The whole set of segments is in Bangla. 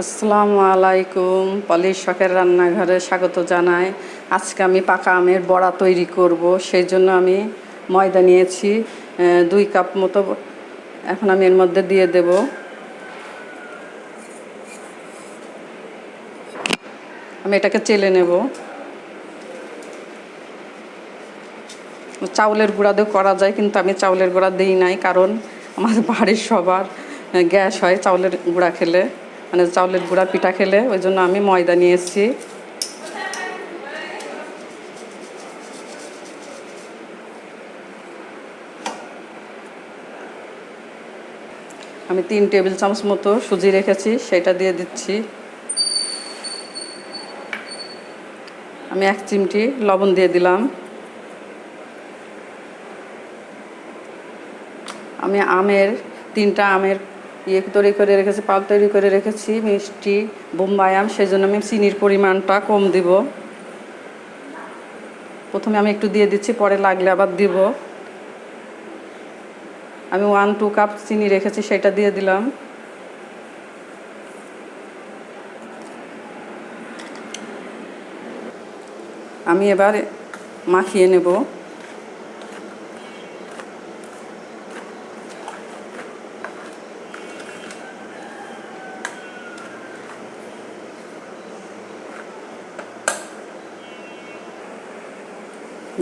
আসসালামু আলাইকুম। পলিশ শখের রান্নাঘরে স্বাগত জানাই। আজকে আমি পাকা আমের বড়া তৈরি করব। সেই জন্য আমি ময়দা নিয়েছি দুই কাপ মতো। এখন আমি এর মধ্যে দিয়ে দেব। আমি এটাকে চেলে নেব। চাউলের গুঁড়া দিয়েও করা যায়, কিন্তু আমি চাউলের গুঁড়া দিই নাই, কারণ আমার বাড়ির সবার গ্যাস হয় চাউলের গুঁড়া খেলে। মানে চাউলের গুঁড়া পিঠা খেলে, ওই জন্য আমি ময়দা নিয়ে এসেছি। আমি তিন টেবিল চামচ মতো সুজি রেখেছি, সেটা দিয়ে দিচ্ছি। আমি এক চিমটি লবণ দিয়ে দিলাম। আমি আমের, তিনটা আমের ইয়ে তৈরি করে রেখেছি, পাল তৈরি করে রেখেছি, মিষ্টি বোম্বাই আম সেই জন্য আমি চিনির পরিমাণটা কম দিব। প্রথমে আমি একটু দিয়ে দিচ্ছি, পরে লাগলে আবার দিব। আমি ওয়ান টু কাপ চিনি রেখেছি, সেটা দিয়ে দিলাম। আমি এবার মাখিয়ে নেব।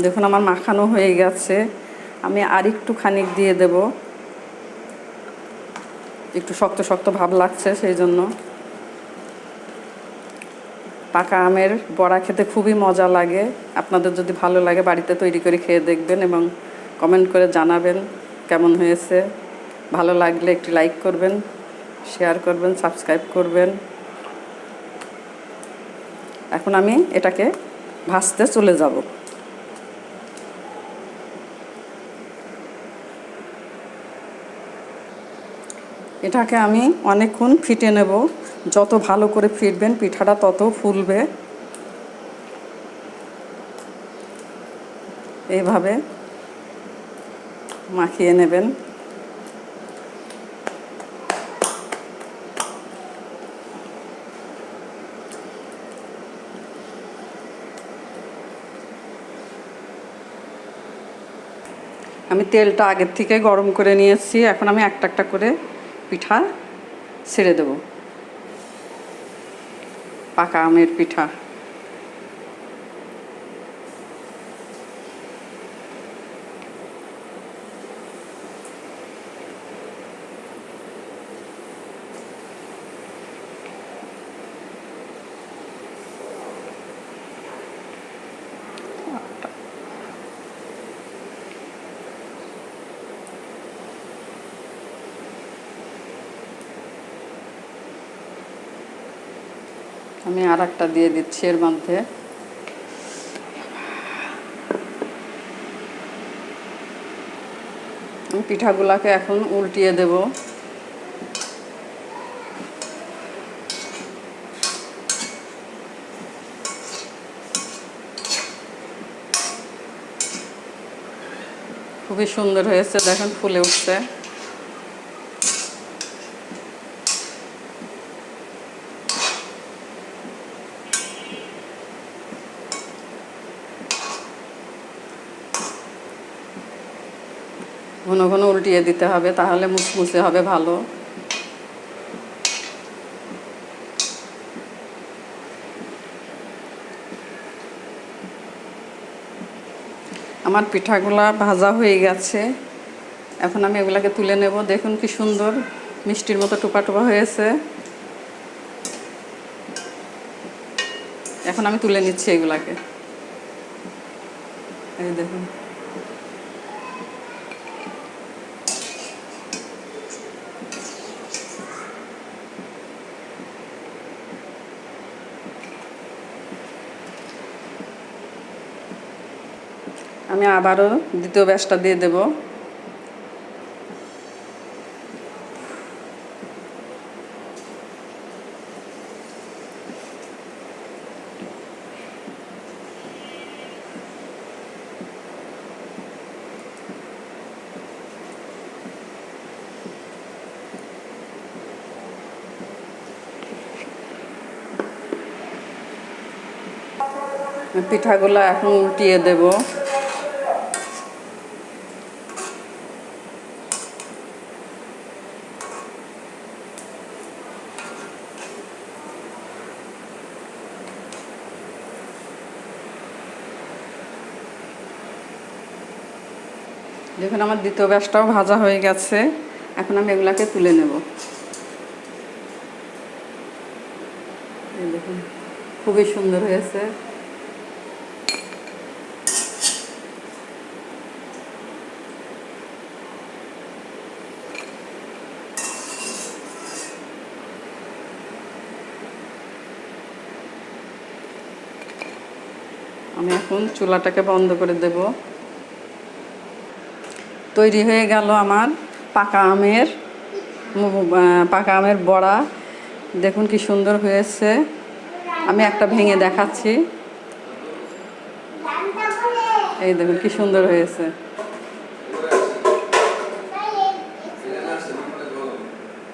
দেখুন, আমার মাখানো হয়ে গেছে। আমি আর একটু খানিক দিয়ে দেব। একটু শক্ত শক্ত ভাব লাগছে, সেই জন্য। পাকা আমের বড়া খেতে খুবই মজা লাগে। আপনাদের যদি ভালো লাগে, বাড়িতে তৈরি করে খেয়ে দেখবেন এবং কমেন্ট করে জানাবেন কেমন হয়েছে। ভালো লাগলে একটি লাইক করবেন, শেয়ার করবেন, সাবস্ক্রাইব করবেন। এখন আমি এটাকে ভাজতে চলে যাব। এটাকে আমি অনেকক্ষণ ফিটে নেব। যত ভালো করে ফিটবেন, পিঠাটা তত ফুলবে। এইভাবে মাখিয়ে নেবেন। আমি তেলটা আগের থেকে গরম করে নিয়েছি। এখন আমি একটা একটা করে পিঠা ছেড়ে দেব। পাকা আমের পিঠা। আমি আর একটা দিয়ে দিচ্ছি এর মধ্যে। পিঠাগুলাকে এখন উল্টিয়ে দেব। খুবই সুন্দর হয়েছে, দেখেন ফুলে উঠছে। ঘন ঘন উল্টিয়ে দিতে হবে, তাহলে মুসমুসে হবে ভালো। আমার পিঠাগুলা ভাজা হয়ে গেছে। এখন আমি এগুলাকে তুলে নেব। দেখুন কি সুন্দর মিষ্টির মতো টোপা টোপা হয়েছে। এখন আমি তুলে নিচ্ছি এগুলাকে। এই দেখুন। আমি আবারও দ্বিতীয় ব্যাসটা দিয়ে দেব। পিঠাগুলো এখন উল্টিয়ে দেবো। দেখুন, আমার দ্বিতীয় ব্যাসটাও ভাজা হয়ে গেছে। এখন আমি এগুলাকে তুলে নেব। দেখুন, খুবই সুন্দর হয়েছে। আমি এখন চুলাটাকে বন্ধ করে দেব। তৈরি হয়ে গেল আমার পাকা আমের পাকা আমের বড়া। দেখুন কি সুন্দর হয়েছে। আমি একটা ভেঙে দেখাচ্ছি। এই দেখুন কি সুন্দর হয়েছে।